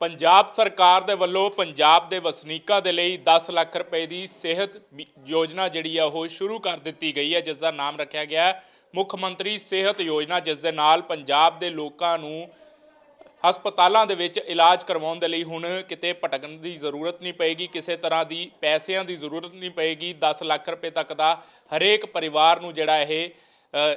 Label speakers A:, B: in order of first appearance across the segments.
A: ਪੰਜਾਬ ਸਰਕਾਰ ਦੇ ਵੱਲੋਂ ਪੰਜਾਬ ਦੇ ਵਸਨੀਕਾਂ ਦੇ ਲਈ 10 ਲੱਖ ਰੁਪਏ ਦੀ ਸਿਹਤ ਯੋਜਨਾ ਜਿਹੜੀ ਆ ਉਹ ਸ਼ੁਰੂ ਕਰ ਦਿੱਤੀ ਗਈ ਹੈ ਜਿਸ ਦਾ ਨਾਮ ਰੱਖਿਆ ਗਿਆ ਮੁੱਖ ਮੰਤਰੀ ਸਿਹਤ ਯੋਜਨਾ, ਜਿਸ ਦੇ ਨਾਲ ਪੰਜਾਬ ਦੇ ਲੋਕਾਂ ਨੂੰ ਹਸਪਤਾਲਾਂ ਦੇ ਵਿੱਚ ਇਲਾਜ ਕਰਵਾਉਣ ਦੇ ਲਈ ਹੁਣ ਕਿਤੇ ਭਟਕਣ ਦੀ ਜ਼ਰੂਰਤ ਨਹੀਂ ਪਏਗੀ, ਕਿਸੇ ਤਰ੍ਹਾਂ ਦੀ ਪੈਸਿਆਂ ਦੀ ਜ਼ਰੂਰਤ ਨਹੀਂ ਪਏਗੀ। 10 ਲੱਖ ਰੁਪਏ ਤੱਕ ਦਾ ਹਰੇਕ ਪਰਿਵਾਰ ਨੂੰ ਜਿਹੜਾ ਇਹ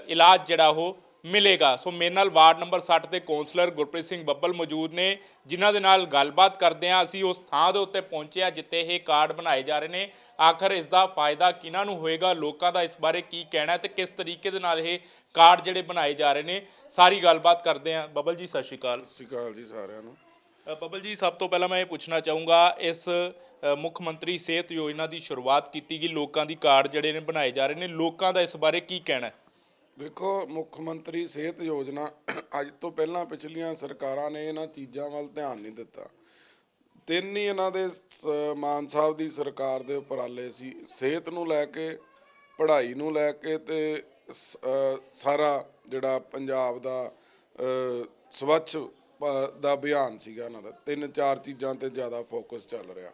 A: ਇਲਾਜ ਜਿਹੜਾ ਉਹ ਮਿਲੇਗਾ। ਸੋ ਮੇਰੇ ਨਾਲ ਵਾਰਡ ਨੰਬਰ 60 ਦੇ ਕੌਂਸਲਰ ਗੁਰਪ੍ਰੀਤ ਸਿੰਘ ਬੱਬਲ ਮੌਜੂਦ ਨੇ ਜਿਨ੍ਹਾਂ ਦੇ ਨਾਲ ਗੱਲਬਾਤ ਕਰਦੇ ਹਾਂ। ਅਸੀਂ ਉਸ ਥਾਂ ਦੇ ਉੱਤੇ ਪਹੁੰਚੇ ਹਾਂ ਜਿੱਥੇ ਇਹ ਕਾਰਡ ਬਣਾਏ ਜਾ ਰਹੇ ਨੇ। ਆਖਰ ਇਸ ਦਾ ਫਾਇਦਾ ਕਿਹਨਾਂ ਨੂੰ ਹੋਏਗਾ? ਲੋਕਾਂ ਦਾ ਇਸ ਬਾਰੇ ਕੀ ਕਹਿਣਾ ਤੇ ਕਿਸ ਤਰੀਕੇ ਦੇ ਨਾਲ ਇਹ ਕਾਰਡ ਜਿਹੜੇ ਬਣਾਏ ਜਾ ਰਹੇ ਨੇ? ਸਾਰੀ ਗੱਲਬਾਤ ਕਰਦੇ ਹਾਂ। ਬੱਬਲ ਜੀ ਸਤਿ ਸ਼੍ਰੀ ਅਕਾਲ।
B: ਸਤਿ ਸ਼੍ਰੀ ਅਕਾਲ ਜੀ ਸਾਰਿਆਂ ਨੂੰ।
A: ਬੱਬਲ ਜੀ ਸਭ ਤੋਂ ਪਹਿਲਾਂ ਮੈਂ ਇਹ ਪੁੱਛਣਾ ਚਾਹੂੰਗਾ ਇਸ ਮੁੱਖ ਮੰਤਰੀ ਸਿਹਤ ਯੋਜਨਾ ਦੀ ਸ਼ੁਰੂਆਤ ਕੀਤੀ ਗਈ। ਲੋਕਾਂ ਦੀ ਕਾਰਡ ਜਿਹੜੇ ਨੇ ਬਣਾਏ ਜਾ ਰਹੇ ਨੇ। ਲੋਕਾਂ ਦਾ ਇਸ ਬਾਰੇ ਕੀ ਕਹਿਣਾ ਹੈ?
B: ਦੇਖੋ, ਮੁੱਖ ਮੰਤਰੀ ਸਿਹਤ ਯੋਜਨਾ ਅੱਜ ਤੋਂ ਪਹਿਲਾਂ ਪਿਛਲੀਆਂ ਸਰਕਾਰਾਂ ਨੇ ਇਹਨਾਂ ਚੀਜ਼ਾਂ ਵੱਲ ਧਿਆਨ ਨਹੀਂ ਦਿੱਤਾ। ਤਿੰਨ ਹੀ ਇਹਨਾਂ ਦੇ ਮਾਨ ਸਾਹਿਬ ਦੀ ਸਰਕਾਰ ਦੇ ਉਪਰਾਲੇ ਸੀ। ਸਿਹਤ ਨੂੰ ਲੈ ਕੇ, ਪੜ੍ਹਾਈ ਨੂੰ ਲੈ ਕੇ ਤੇ ਸਾਰਾ ਜਿਹੜਾ ਪੰਜਾਬ ਦਾ ਸਵੱਛ ਦਾ ਅਭਿਆਨ ਸੀਗਾ ਇਹਨਾਂ ਦਾ। ਤਿੰਨ ਚਾਰ ਚੀਜ਼ਾਂ ਤੇ ਜ਼ਿਆਦਾ ਫੋਕਸ ਚੱਲ ਰਿਹਾ।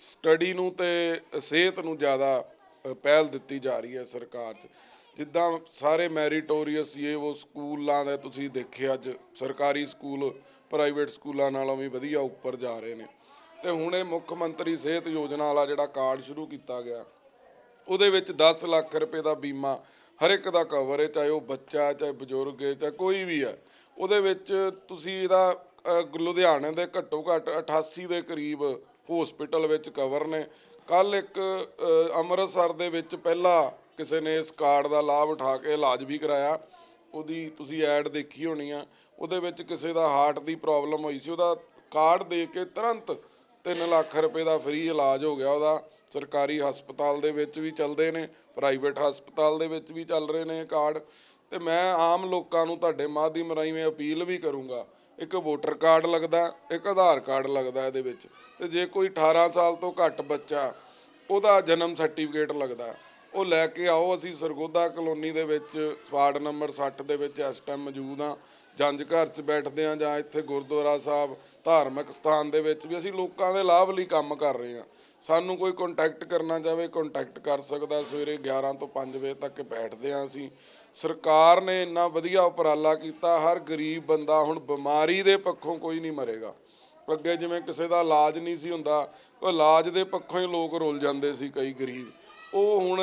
B: ਸਟੱਡੀ ਨੂੰ ਤੇ ਸਿਹਤ ਨੂੰ ਜ਼ਿਆਦਾ ਪਹਿਲ ਦਿੱਤੀ ਜਾ ਰਹੀ ਹੈ ਸਰਕਾਰ 'ਚ। ਜਿੱਦਾਂ ਸਾਰੇ ਮੈਰੀਟੋਰੀਅਸ ਇਹ ਉਹ ਸਕੂਲਾਂ ਦੇ ਤੁਸੀਂ ਦੇਖਿਆ ਅੱਜ ਸਰਕਾਰੀ ਸਕੂਲ ਪ੍ਰਾਈਵੇਟ ਸਕੂਲਾਂ ਨਾਲੋਂ ਵੀ ਵਧੀਆ ਉੱਪਰ ਜਾ ਰਹੇ ਨੇ। ਤੇ ਹੁਣ ਇਹ ਮੁੱਖ ਮੰਤਰੀ ਸਿਹਤ ਯੋਜਨਾ ਵਾਲਾ ਜਿਹੜਾ ਕਾਰਡ ਸ਼ੁਰੂ ਕੀਤਾ ਗਿਆ ਉਹਦੇ ਵਿੱਚ 10 ਲੱਖ ਰੁਪਏ ਦਾ ਬੀਮਾ ਹਰ ਇੱਕ ਦਾ ਕਵਰ ਹੈ ਚਾਹੇ ਉਹ ਬੱਚਾ ਹੈ, ਚਾਹੇ ਬਜ਼ੁਰਗ ਹੈ ਚਾਹੇ ਕੋਈ ਵੀ ਹੈ। ਉਹਦੇ ਵਿੱਚ ਤੁਸੀਂ ਇਹਦਾ ਲੁਧਿਆਣੇ ਦੇ ਘੱਟੋ ਘੱਟ 88 ਦੇ ਕਰੀਬ ਹਸਪੀਟਲ ਵਿੱਚ ਕਵਰ ਨੇ। ਕੱਲ ਇੱਕ ਅੰਮ੍ਰਿਤਸਰ ਦੇ ਵਿੱਚ ਪਹਿਲਾ ਕਿਸੇ ਨੇ ਇਸ ਕਾਰਡ ਦਾ ਲਾਭ ਉਠਾ ਕੇ ਇਲਾਜ ਵੀ ਕਰਾਇਆ, ਉਹਦੀ ਤੁਸੀਂ ਐਡ ਦੇਖੀ ਹੋਣੀ ਆ, ਉਹਦੇ ਵਿੱਚ ਕਿਸੇ ਦਾ ਹਾਰਟ ਦੀ ਪ੍ਰੋਬਲਮ ਹੋਈ ਸੀ, ਉਹਦਾ ਕਾਰਡ ਦੇ ਕੇ ਤੁਰੰਤ 3 ਲੱਖ ਰੁਪਏ ਦਾ ਫ੍ਰੀ ਇਲਾਜ ਹੋ ਗਿਆ ਉਹਦਾ। ਸਰਕਾਰੀ ਹਸਪਤਾਲ ਦੇ ਵਿੱਚ ਵੀ ਚੱਲਦੇ ਨੇ ਪ੍ਰਾਈਵੇਟ ਹਸਪਤਾਲ ਦੇ ਵਿੱਚ ਵੀ ਚੱਲ ਰਹੇ ਨੇ ਇਹ ਕਾਰਡ। ਤੇ ਮੈਂ ਆਮ ਲੋਕਾਂ ਨੂੰ ਤੁਹਾਡੇ ਮਾਧਿਅਮ ਰਾਹੀਂ ਮੈਂ ਅਪੀਲ ਵੀ ਕਰੂੰਗਾ, ਇੱਕ ਵੋਟਰ ਕਾਰਡ ਲੱਗਦਾ, ਇੱਕ ਆਧਾਰ ਕਾਰਡ ਲੱਗਦਾ ਇਹਦੇ ਵਿੱਚ। ਤੇ ਜੇ ਕੋਈ 18 ਸਾਲ ਤੋਂ ਘੱਟ ਬੱਚਾ, ਉਹਦਾ ਜਨਮ ਸਰਟੀਫਿਕੇਟ ਲੱਗਦਾ। ਉਹ ਲੈ ਕੇ ਆਓ, ਅਸੀਂ ਸਰਗੋਦਾ ਕਲੋਨੀ ਦੇ ਵਿੱਚ ਵਾਰਡ ਨੰਬਰ 60 ਦੇ ਵਿੱਚ ਇਸ ਟਾਈਮ ਮੌਜੂਦ ਹਾਂ। ਜੰਜ ਘਰ 'ਚ ਬੈਠਦੇ ਹਾਂ ਜਾਂ ਇੱਥੇ ਗੁਰਦੁਆਰਾ ਸਾਹਿਬ ਧਾਰਮਿਕ ਸਥਾਨ ਦੇ ਵਿੱਚ ਵੀ ਅਸੀਂ ਲੋਕਾਂ ਦੇ ਲਾਭ ਲਈ ਕੰਮ ਕਰ ਰਹੇ ਹਾਂ। ਸਾਨੂੰ ਕੋਈ ਕੰਟੈਕਟ ਕਰਨਾ ਚਾਹਵੇ ਕੰਟੈਕਟ ਕਰ ਸਕਦਾ ਸਵੇਰੇ 11 ਤੋਂ 5 ਵਜੇ ਤੱਕ ਬੈਠਦੇ ਹਾਂ ਅਸੀਂ। ਸਰਕਾਰ ਨੇ ਇੰਨਾ ਵਧੀਆ ਉਪਰਾਲਾ ਕੀਤਾ, ਹਰ ਗਰੀਬ ਬੰਦਾ ਹੁਣ ਬਿਮਾਰੀ ਦੇ ਪੱਖੋਂ ਕੋਈ ਨਹੀਂ ਮਰੇਗਾ। ਅੱਗੇ ਜਿਵੇਂ ਕਿਸੇ ਦਾ ਇਲਾਜ ਨਹੀਂ ਸੀ ਹੁੰਦਾ, ਉਹ ਇਲਾਜ ਦੇ ਪੱਖੋਂ ਹੀ ਲੋਕ ਰੁੱਲ ਜਾਂਦੇ ਸੀ ਕਈ ਗਰੀਬ। ਉਹ ਹੁਣ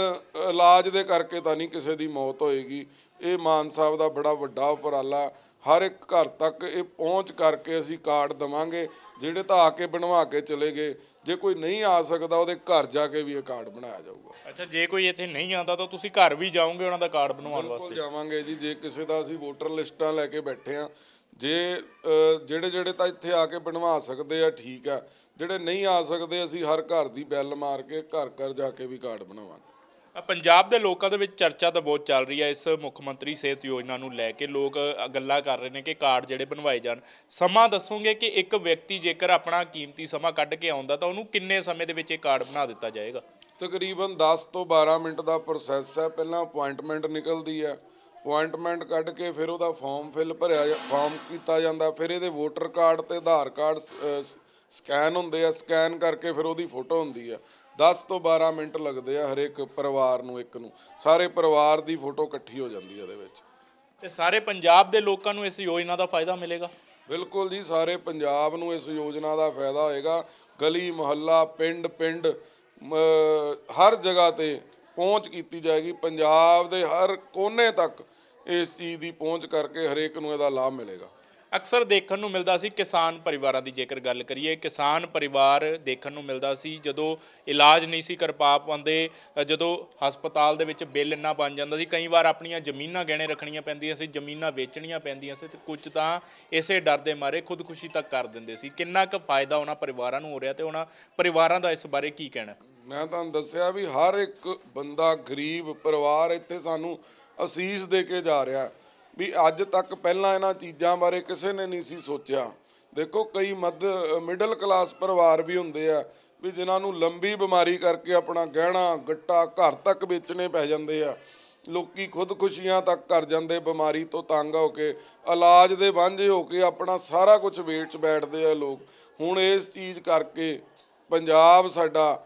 B: ਇਲਾਜ ਦੇ ਕਰਕੇ ਤਾਂ ਨਹੀਂ ਕਿਸੇ ਦੀ ਮੌਤ ਹੋਏਗੀ। ਇਹ ਮਾਨ ਸਾਹਿਬ ਦਾ ਬੜਾ ਵੱਡਾ ਉਪਰਾਲਾ। ਹਰ ਇੱਕ ਘਰ ਤੱਕ ਇਹ ਪਹੁੰਚ ਕਰਕੇ ਅਸੀਂ ਕਾਰਡ ਦਵਾਂਗੇ ਜਿਹੜੇ ਤਾਂ ਆ ਕੇ ਬਣਵਾ ਕੇ ਚਲੇ ਗਏ। ਜੇ ਕੋਈ ਨਹੀਂ ਆ ਸਕਦਾ ਉਹਦੇ ਘਰ ਜਾ ਕੇ ਵੀ ਇਹ ਕਾਰਡ ਬਣਾਇਆ ਜਾਊਗਾ।
A: ਅੱਛਾ ਜੇ ਕੋਈ ਇੱਥੇ ਨਹੀਂ ਆਉਂਦਾ ਤਾਂ ਤੁਸੀਂ ਘਰ ਵੀ ਜਾਓਗੇ ਉਹਨਾਂ ਦਾ ਕਾਰਡ ਬਣਵਾਉਣ
B: ਬਿਲਕੁਲ
A: ਵਾਸਤੇ?
B: ਜਾਵਾਂਗੇ ਜੀ। ਜੇ ਕਿਸੇ ਦਾ ਅਸੀਂ ਵੋਟਰ ਲਿਸਟਾਂ ਲੈ ਕੇ ਬੈਠੇ ਆ ਜੇ ਜਿਹੜੇ ਜਿਹੜੇ ਤਾਂ ਇੱਥੇ ਆ ਕੇ ਬਣਵਾ ਸਕਦੇ ਆ ਠੀਕ ਆ। ਜਿਹੜੇ ਨਹੀਂ ਆ ਸਕਦੇ ਅਸੀਂ ਹਰ ਘਰ ਦੀ ਬੈਲ ਮਾਰ ਕੇ ਘਰ ਘਰ ਜਾ ਕੇ ਵੀ ਕਾਰਡ ਬਣਾਵਾਂਗੇ।
A: ਪੰਜਾਬ ਦੇ ਲੋਕਾਂ ਦੇ ਵਿੱਚ ਚਰਚਾ ਤਾਂ ਬਹੁਤ ਚੱਲ ਰਹੀ ਹੈ। ਇਸ ਮੁੱਖ ਮੰਤਰੀ ਸਿਹਤ ਯੋਜਨਾ ਨੂੰ ਲੈ ਕੇ ਲੋਕ ਗੱਲਾਂ ਕਰ ਰਹੇ ਨੇ ਕਿ ਕਾਰਡ ਜਿਹੜੇ ਬਣਵਾਏ ਜਾਣ। ਸਮਾਂ ਦੱਸੋਗੇ ਕਿ ਇੱਕ ਵਿਅਕਤੀ ਜੇਕਰ ਆਪਣਾ ਕੀਮਤੀ ਸਮਾਂ ਕੱਢ ਕੇ ਆਉਂਦਾ ਤਾਂ ਉਹਨੂੰ ਕਿੰਨੇ ਸਮੇਂ ਦੇ ਵਿੱਚ ਇਹ ਕਾਰਡ ਬਣਾ ਦਿੱਤਾ ਜਾਏਗਾ?
B: ਤਕਰੀਬਨ 10 ਤੋਂ 12 ਮਿੰਟ ਦਾ ਪ੍ਰੋਸੈਸ ਹੈ। ਪਹਿਲਾਂ ਅਪਾਇੰਟਮੈਂਟ ਨਿਕਲਦੀ ਹੈ। ਅਪਾਇੰਟਮੈਂਟ ਕੱਢ ਕੇ ਫਿਰ ਉਹਦਾ ਫਾਰਮ ਫਿਲ ਭਰਿਆ ਫਾਰਮ ਕੀਤਾ ਜਾਂਦਾ। ਫਿਰ ਇਹਦੇ ਵੋਟਰ ਕਾਰਡ ਤੇ ਆਧਾਰ ਕਾਰਡ ਸਕੈਨ ਹੁੰਦੇ ਆ ਸਕੈਨ ਕਰਕੇ ਫਿਰ ਉਹਦੀ ਫੋਟੋ ਹੁੰਦੀ ਆ। 10 ਤੋਂ 12 ਮਿੰਟ ਲੱਗਦੇ ਆ ਹਰੇਕ ਪਰਿਵਾਰ ਨੂੰ ਇੱਕ ਨੂੰ। ਸਾਰੇ ਪਰਿਵਾਰ ਦੀ ਫੋਟੋ ਇਕੱਠੀ ਹੋ ਜਾਂਦੀ ਹੈ ਇਹਦੇ ਵਿੱਚ।
A: ਤੇ ਸਾਰੇ ਪੰਜਾਬ ਦੇ ਲੋਕਾਂ ਨੂੰ ਇਸ ਯੋਜਨਾ ਦਾ ਫਾਇਦਾ ਮਿਲੇਗਾ?
B: ਬਿਲਕੁਲ ਜੀ ਸਾਰੇ ਪੰਜਾਬ ਨੂੰ ਇਸ ਯੋਜਨਾ ਦਾ ਫਾਇਦਾ ਹੋਏਗਾ। ਗਲੀ ਮੁਹੱਲਾ ਪਿੰਡ ਪਿੰਡ ਹਰ ਜਗ੍ਹਾ ਤੇ ਪਹੁੰਚ ਕੀਤੀ ਜਾਏਗੀ। ਪੰਜਾਬ ਦੇ ਹਰ ਕੋਨੇ ਤੱਕ ਇਸ ਚੀਜ਼ ਦੀ ਪਹੁੰਚ ਕਰਕੇ ਹਰੇਕ ਨੂੰ ਇਹਦਾ ਲਾਭ ਮਿਲੇਗਾ।
A: ਅਕਸਰ ਦੇਖਣ ਨੂੰ ਮਿਲਦਾ ਸੀ ਕਿਸਾਨ ਪਰਿਵਾਰਾਂ ਦੀ ਜੇਕਰ ਗੱਲ ਕਰੀਏ, ਕਿਸਾਨ ਪਰਿਵਾਰ ਦੇਖਣ ਨੂੰ ਮਿਲਦਾ ਸੀ ਜਦੋਂ ਇਲਾਜ ਨਹੀਂ ਸੀ ਕਰ ਪਾ ਪਾਉਂਦੇ ਜਦੋਂ ਹਸਪਤਾਲ ਦੇ ਵਿੱਚ ਬਿੱਲ ਇੰਨਾ ਬਣ ਜਾਂਦਾ ਸੀ, ਕਈ ਵਾਰ ਆਪਣੀਆਂ ਜ਼ਮੀਨਾਂ ਗਹਿਣੇ ਰੱਖਣੀਆਂ ਪੈਂਦੀਆਂ ਸੀ, ਜ਼ਮੀਨਾਂ ਵੇਚਣੀਆਂ ਪੈਂਦੀਆਂ ਸੀ ਤੇ ਕੁਝ ਤਾਂ ਇਸੇ ਡਰ ਦੇ ਮਾਰੇ ਖੁਦਕੁਸ਼ੀ ਤੱਕ ਕਰ ਦਿੰਦੇ ਸੀ। ਕਿੰਨਾ ਕੁ ਫਾਇਦਾ ਉਹਨਾਂ ਪਰਿਵਾਰਾਂ ਨੂੰ ਹੋ ਰਿਹਾ ਤੇ ਉਹਨਾਂ ਪਰਿਵਾਰਾਂ ਦਾ ਇਸ ਬਾਰੇ ਕੀ ਕਹਿਣਾ?
B: ਮੈਂ ਤੁਹਾਨੂੰ ਦੱਸਿਆ ਵੀ ਹਰ ਇੱਕ ਬੰਦਾ ਗਰੀਬ ਪਰਿਵਾਰ ਇੱਥੇ ਸਾਨੂੰ ਅਸੀਸ ਦੇ ਕੇ ਜਾ ਰਿਹਾ। ਵੀ ਅੱਜ ਤੱਕ ਪਹਿਲਾਂ ਇਹਨਾਂ ਚੀਜ਼ਾਂ ਬਾਰੇ ਕਿਸੇ ਨੇ ਨਹੀਂ ਸੀ ਸੋਚਿਆ। ਦੇਖੋ, ਕਈ ਮੱਧ ਮਿਡਲ ਕਲਾਸ ਪਰਿਵਾਰ ਵੀ ਹੁੰਦੇ ਆ ਵੀ ਜਿਨ੍ਹਾਂ ਨੂੰ ਲੰਬੀ ਬਿਮਾਰੀ ਕਰਕੇ ਆਪਣਾ ਗਹਿਣਾ, ਗੱਟਾ ਘਰ ਤੱਕ ਵੇਚਣੇ ਪੈ ਜਾਂਦੇ ਆ। ਲੋਕੀ ਖੁਦਕੁਸ਼ੀਆਂ ਤੱਕ ਕਰ ਜਾਂਦੇ, ਬਿਮਾਰੀ ਤੋਂ ਤੰਗ ਹੋ ਕੇ, ਇਲਾਜ ਦੇ ਵਾਂਝੇ ਹੋ ਕੇ ਆਪਣਾ ਸਾਰਾ ਕੁਝ ਵੇਚ ਬੈਠਦੇ ਆ ਲੋਕ। ਹੁਣ ਇਸ ਚੀਜ਼ ਕਰਕੇ ਪੰਜਾਬ ਸਾਡਾ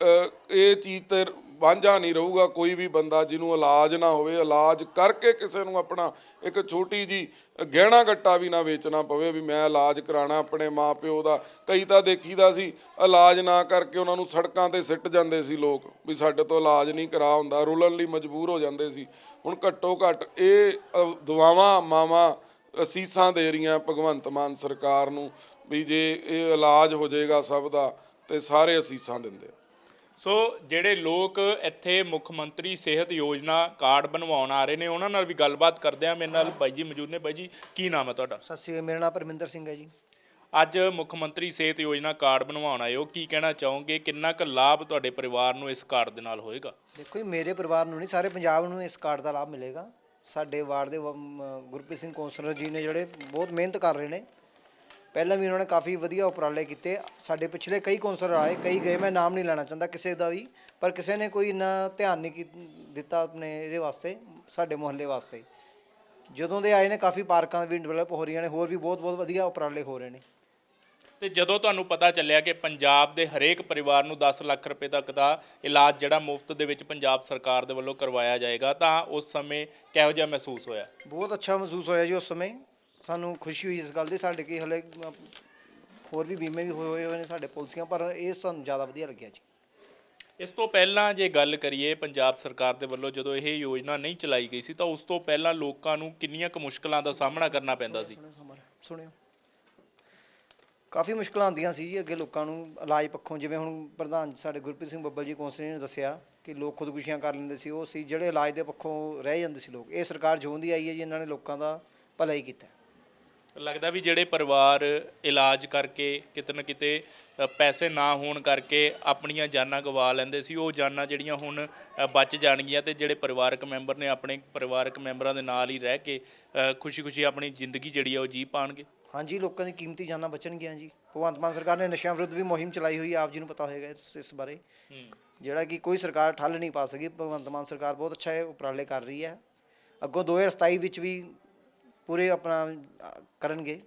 B: ਇਹ ਚੀਜ਼ ਤੇ ਵਾਂਝਾ ਨਹੀਂ ਰਹੂਗਾ ਕੋਈ ਵੀ ਬੰਦਾ ਜਿਹਨੂੰ ਇਲਾਜ ਨਾ ਹੋਵੇ, ਇਲਾਜ ਕਰਕੇ ਕਿਸੇ ਨੂੰ ਆਪਣਾ ਇੱਕ ਛੋਟੀ ਜੀ ਗਹਿਣਾ ਗੱਟਾ ਵੀ ਨਾ ਵੇਚਣਾ ਪਵੇ ਵੀ ਮੈਂ ਇਲਾਜ ਕਰਾਣਾ ਆਪਣੇ ਮਾਪਿਓ ਦਾ। ਕਈ ਤਾਂ ਦੇਖੀਦਾ ਸੀ, ਇਲਾਜ ਨਾ ਕਰਕੇ ਉਹਨਾਂ ਨੂੰ ਸੜਕਾਂ ਤੇ ਸਿੱਟ ਜਾਂਦੇ ਸੀ ਲੋਕ ਵੀ ਸਾਡੇ ਤੋਂ ਇਲਾਜ ਨਹੀਂ ਕਰਾ ਹੁੰਦਾ, ਰੁਲਣ ਲਈ ਮਜਬੂਰ ਹੋ ਜਾਂਦੇ ਸੀ। ਹੁਣ ਘੱਟੋ ਘੱਟ ਇਹ ਦੁਆਵਾਂ, ਮਾਵਾਂ ਅਸੀਸਾਂ ਦੇ ਰਹੀਆਂ ਭਗਵੰਤ ਮਾਨ ਸਰਕਾਰ ਨੂੰ ਵੀ ਜੇ ਇਹ ਇਲਾਜ ਹੋ ਜਾਏਗਾ ਸਭ ਦਾ ਤੇ ਸਾਰੇ ਅਸੀਸਾਂ ਦਿੰਦੇ
A: ਸੋ ਜਿਹੜੇ ਲੋਕ ਇੱਥੇ ਮੁੱਖ ਮੰਤਰੀ ਸਿਹਤ ਯੋਜਨਾ ਕਾਰਡ ਬਣਵਾਉਣ ਆ ਰਹੇ ਨੇ ਉਹਨਾਂ ਨਾਲ ਵੀ ਗੱਲਬਾਤ ਕਰਦੇ ਆ ਮੇਰੇ ਨਾਲ ਬਾਈ ਜੀ ਮੌਜੂਦ ਨੇ। ਬਾਈ ਜੀ ਕੀ ਨਾਮ ਹੈ ਤੁਹਾਡਾ?
C: ਸਤਿ ਸ਼੍ਰੀ ਅਕਾਲ ਮੇਰਾ ਨਾਮ ਪਰਮਿੰਦਰ ਸਿੰਘ ਹੈ ਜੀ।
A: ਅੱਜ ਮੁੱਖ ਮੰਤਰੀ ਸਿਹਤ ਯੋਜਨਾ ਕਾਰਡ ਬਣਵਾਉਣ ਆਏ ਹੋ। ਕੀ ਕਹਿਣਾ ਚਾਹੋਗੇ? ਕਿੰਨਾ ਕੁ ਲਾਭ ਤੁਹਾਡੇ ਪਰਿਵਾਰ ਨੂੰ ਇਸ ਕਾਰਡ ਦੇ ਨਾਲ ਹੋਏਗਾ?
C: ਦੇਖੋ ਜੀ ਮੇਰੇ ਪਰਿਵਾਰ ਨੂੰ ਨਹੀਂ ਸਾਰੇ ਪੰਜਾਬ ਨੂੰ ਇਸ ਕਾਰਡ ਦਾ ਲਾਭ ਮਿਲੇਗਾ। ਸਾਡੇ ਵਾਰਡ ਦੇ ਵ- ਮ- ਗੁਰਪ੍ਰੀਤ ਸਿੰਘ ਕੌਂਸਲਰ ਜੀ ਨੇ ਜਿਹੜੇ ਬਹੁਤ ਮਿਹਨਤ ਕਰ ਰਹੇ ਨੇ। ਪਹਿਲਾਂ ਵੀ ਉਹਨਾਂ ਨੇ ਕਾਫੀ ਵਧੀਆ ਉਪਰਾਲੇ ਕੀਤੇ। ਸਾਡੇ ਪਿਛਲੇ ਕਈ ਕੌਂਸਲਰ ਆਏ ਕਈ ਗਏ ਮੈਂ ਨਾਮ ਨਹੀਂ ਲੈਣਾ ਚਾਹੁੰਦਾ ਕਿਸੇ ਦਾ ਵੀ ਪਰ ਕਿਸੇ ਨੇ ਕੋਈ ਇੰਨਾ ਧਿਆਨ ਨਹੀਂ ਕੀ- ਦਿੱਤਾ ਆਪਣੇ ਇਹਦੇ ਵਾਸਤੇ ਸਾਡੇ ਮੁਹੱਲੇ ਵਾਸਤੇ। ਜਦੋਂ ਦੇ ਆਏ ਨੇ ਕਾਫੀ ਪਾਰਕਾਂ ਵੀ ਡਿਵੈਲਪ ਹੋ ਰਹੀਆਂ ਨੇ ਹੋਰ ਵੀ ਬਹੁਤ ਬਹੁਤ ਵਧੀਆ ਉਪਰਾਲੇ ਹੋ ਰਹੇ ਨੇ।
A: ਤੇ ਜਦੋਂ ਤੁਹਾਨੂੰ ਪਤਾ ਚੱਲਿਆ ਕਿ ਪੰਜਾਬ ਦੇ ਹਰੇਕ ਪਰਿਵਾਰ ਨੂੰ 10 ਲੱਖ ਰੁਪਏ ਤੱਕ ਦਾ ਇਲਾਜ ਜਿਹੜਾ ਮੁਫਤ ਦੇ ਵਿੱਚ ਪੰਜਾਬ ਸਰਕਾਰ ਦੇ ਵੱਲੋਂ ਕਰਵਾਇਆ ਜਾਏਗਾ ਤਾਂ ਉਸ ਸਮੇਂ ਕਿਹੋ ਜਿਹਾ ਮਹਿਸੂਸ ਹੋਇਆ?
C: ਬਹੁਤ ਅੱਛਾ ਮਹਿਸੂਸ ਹੋਇਆ ਜੀ ਉਸ ਸਮੇਂ। ਸਾਨੂੰ ਖੁਸ਼ੀ ਹੋਈ ਇਸ ਗੱਲ ਦੀ ਸਾਡੇ ਕੀ ਹਲੇ ਹੋਰ ਵੀ ਬੀਮੇ ਵੀ ਹੋਏ ਹੋਏ ਨੇ ਸਾਡੇ ਪਾਲਿਸੀਆਂ ਪਰ ਇਹ ਸਾਨੂੰ ਜ਼ਿਆਦਾ ਵਧੀਆ ਲੱਗਿਆ ਜੀ।
A: ਇਸ ਤੋਂ ਪਹਿਲਾਂ ਜੇ ਗੱਲ ਕਰੀਏ ਪੰਜਾਬ ਸਰਕਾਰ ਦੇ ਵੱਲੋਂ ਜਦੋਂ ਇਹ ਯੋਜਨਾ ਨਹੀਂ ਚਲਾਈ ਗਈ ਸੀ ਤਾਂ ਉਸ ਤੋਂ ਪਹਿਲਾਂ ਲੋਕਾਂ ਨੂੰ ਕਿੰਨੀਆਂ ਕੁ ਮੁਸ਼ਕਲਾਂ ਦਾ ਸਾਹਮਣਾ ਕਰਨਾ ਪੈਂਦਾ ਸੀ?
C: ਸੁਣਿਓ ਕਾਫੀ ਮੁਸ਼ਕਲਾਂ ਆਉਂਦੀਆਂ ਸੀ ਜੀ ਅੱਗੇ ਲੋਕਾਂ ਨੂੰ ਇਲਾਜ ਪੱਖੋਂ ਜਿਵੇਂ ਹੁਣ ਪ੍ਰਧਾਨ ਸਾਡੇ ਗੁਰਪ੍ਰੀਤ ਸਿੰਘ ਬੱਬਲ ਜੀ ਕੌਂਸਲਰ ਨੇ ਦੱਸਿਆ ਕਿ ਲੋਕ ਖੁਦਕੁਸ਼ੀਆਂ ਕਰ ਲੈਂਦੇ ਸੀ ਉਹ ਸੀ ਜਿਹੜੇ ਇਲਾਜ ਦੇ ਪੱਖੋਂ ਰਹਿ ਜਾਂਦੇ ਸੀ ਲੋਕ। ਇਹ ਸਰਕਾਰ ਜਿਉਂ ਦੀ ਆਈ ਹੈ ਜੀ ਇਹਨਾਂ ਨੇ ਲੋਕਾਂ ਦਾ ਭਲਾ ਹੀ ਕੀਤਾ।
A: ਲੱਗਦਾ ਵੀ ਜਿਹੜੇ ਪਰਿਵਾਰ ਇਲਾਜ ਕਰਕੇ ਕਿਤੇ ਨਾ ਕਿਤੇ ਅ, ਪੈਸੇ ਨਾ ਹੋਣ ਕਰਕੇ ਆਪਣੀਆਂ ਜਾਨਾਂ ਗਵਾ ਲੈਂਦੇ ਸੀ ਉਹ ਜਾਨਾਂ ਜਿਹੜੀਆਂ ਹੁਣ ਅ, ਬਚ ਜਾਣਗੀਆਂ ਤੇ ਜਿਹੜੇ ਪਰਿਵਾਰਕ ਮੈਂਬਰ ਨੇ ਆਪਣੇ ਪਰਿਵਾਰਕ ਮੈਂਬਰਾਂ ਦੇ ਨਾਲ ਹੀ ਰਹਿ ਕੇ ਖੁਸ਼ੀ-ਖੁਸ਼ੀ ਆਪਣੀ ਜ਼ਿੰਦਗੀ ਜਿਹੜੀ ਆ ਉਹ ਜੀ ਪਾਣਗੇ।
C: ਹਾਂਜੀ ਲੋਕਾਂ ਦੀ ਕੀਮਤੀ ਜਾਨਾਂ ਬਚਣਗੀਆਂ ਜੀ। ਭਗਵੰਤ ਮਾਨ ਸਰਕਾਰ ਨੇ ਨਸ਼ਿਆਂ ਵਿਰੁੱਧ ਵੀ ਮੁਹਿੰਮ ਚਲਾਈ ਹੋਈ ਹੈ ਆਪ ਜੀ ਨੂੰ ਪਤਾ ਹੋਏਗਾ ਇਸ ਇਸ ਬਾਰੇ। ਜਿਹੜਾ ਕਿ ਕੋਈ ਸਰਕਾਰ ਠੱਲ ਨਹੀਂ ਪਾ ਸਕੀ ਭਗਵੰਤ ਮਾਨ ਸਰਕਾਰ ਬਹੁਤ ਅੱਛਾ ਇਹ ਉਪਰਾਲੇ ਕਰ ਰਹੀ ਹੈ। ਅੱਗੋਂ 2027 ਵਿੱਚ ਵੀ ਪੂਰੇ ਆਪਣਾ ਅ, ਕਰਨਗੇ।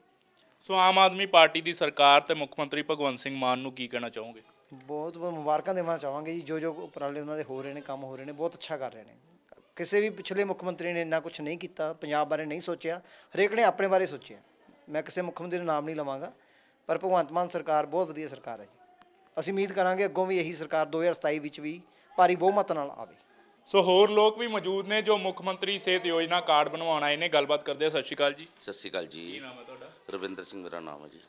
A: ਸੋ ਆਮ ਆਦਮੀ ਪਾਰਟੀ ਦੀ ਸਰਕਾਰ ਤੇ ਮੁੱਖ ਮੰਤਰੀ ਭਗਵੰਤ ਸਿੰਘ ਮਾਨ ਨੂੰ ਕੀ ਕਹਿਣਾ ਚਾਹੋਗੇ?
C: ਬਹੁਤ ਬਹੁਤ ਮੁਬਾਰਕਾਂ ਦੇਣਾ ਚਾਹਾਂਗੇ ਜੀ। ਜੋ ਜੋ ਉਪਰਾਲੇ ਉਹਨਾਂ ਦੇ ਹੋ ਰਹੇ ਨੇ ਕੰਮ ਹੋ ਰਹੇ ਨੇ ਬਹੁਤ ਅੱਛਾ ਕਰ ਰਹੇ ਨੇ। ਕਿਸੇ ਵੀ ਪਿਛਲੇ ਮੁੱਖ ਮੰਤਰੀ ਨੇ ਇੰਨਾ ਕੁਝ ਨਹੀਂ ਕੀਤਾ ਪੰਜਾਬ ਬਾਰੇ ਨਹੀਂ ਸੋਚਿਆ ਹਰੇਕ ਨੇ ਆਪਣੇ ਬਾਰੇ ਸੋਚਿਆ। ਮੈਂ ਕਿਸੇ ਮੁੱਖ ਮੰਤਰੀ ਦਾ ਨਾਮ ਨਹੀਂ ਲਵਾਂਗਾ ਪਰ ਭਗਵੰਤ ਮਾਨ ਸਰਕਾਰ ਬਹੁਤ ਵਧੀਆ ਸਰਕਾਰ ਹੈ ਜੀ। ਅਸੀਂ ਉਮੀਦ ਕਰਾਂਗੇ ਅੱਗੋਂ ਵੀ ਇਹੀ ਸਰਕਾਰ 2027 ਵਿੱਚ ਵੀ ਭਾਰੀ ਬਹੁਮਤ ਨਾਲ ਆਵੇ।
A: ਸੋ ਹੋਰ ਲੋਕ ਵੀ ਮੌਜੂਦ ਨੇ ਜੋ ਮੁੱਖ ਮੰਤਰੀ ਸਿਹਤ ਯੋਜਨਾ ਕਾਰਡ ਬਣਵਾਉਣ ਆਏ ਨੇ। ਗੱਲਬਾਤ ਕਰਦੇ ਆ ਸਤਿ ਸ਼੍ਰੀ ਅਕਾਲ ਜੀ।
D: ਸਤਿ ਸ਼੍ਰੀ ਅਕਾਲ
A: ਕੀ
D: ਜੀ
A: ਨਾਮ ਹੈ ਤੁਹਾਡਾ?
D: ਰਵਿੰਦਰ ਸਿੰਘ ਮੇਰਾ ਨਾਮ ਹੈ ਜੀ।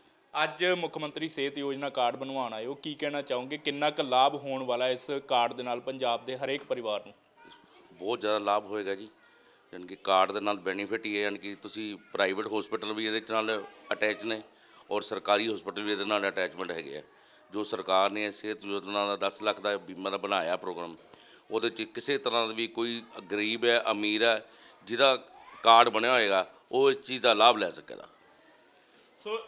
A: ਅੱਜ ਮੁੱਖ ਮੰਤਰੀ ਸਿਹਤ ਯੋਜਨਾ ਕਾਰਡ ਬਣਵਾਉਣ ਆਏ ਹੋ। ਕੀ ਕਹਿਣਾ ਚਾਹੋਗੇ? ਕਿੰਨਾ ਕੁ ਲਾਭ ਹੋਣ ਵਾਲਾ ਇਸ ਕਾਰਡ ਦੇ ਨਾਲ ਪੰਜਾਬ ਦੇ ਹਰੇਕ ਪਰਿਵਾਰ ਨੂੰ?
D: ਬਹੁਤ ਜ਼ਿਆਦਾ ਲਾਭ ਹੋਏਗਾ ਜੀ। ਯਾਨੀ ਕਿ ਕਾਰਡ ਦੇ ਨਾਲ ਬੈਨੀਫਿਟ ਹੀ ਹੈ। ਯਾਨੀ ਕਿ ਤੁਸੀਂ ਪ੍ਰਾਈਵੇਟ ਹਸਪੀਟਲ ਵੀ ਇਹਦੇ ਨਾਲ ਅਟੈਚ ਨੇ ਔਰ ਸਰਕਾਰੀ ਹਸਪੀਟਲ ਵੀ ਇਹਦੇ ਨਾਲ ਅਟੈਚਮੈਂਟ ਹੈਗੇ ਆ। ਜੋ ਸਰਕਾਰ ਨੇ ਸਿਹਤ ਯੋਜਨਾ ਦਾ 10 ਲੱਖ ਦਾ ਬੀਮਾ ਦਾ ਬਣਾਇਆ ਪ੍ਰੋਗਰਾਮ ਉਹਦੇ 'ਚ ਕਿਸੇ ਤਰ੍ਹਾਂ ਦਾ ਵੀ ਕੋਈ ਗਰੀਬ ਹੈ ਅਮੀਰ ਹੈ ਜਿਹਦਾ ਕਾਰਡ ਬਣਿਆ ਹੋਏਗਾ ਉਹ ਇਸ ਚੀਜ਼ ਦਾ ਲਾਭ ਲੈ ਸਕੇਗਾ।
A: ਸੋ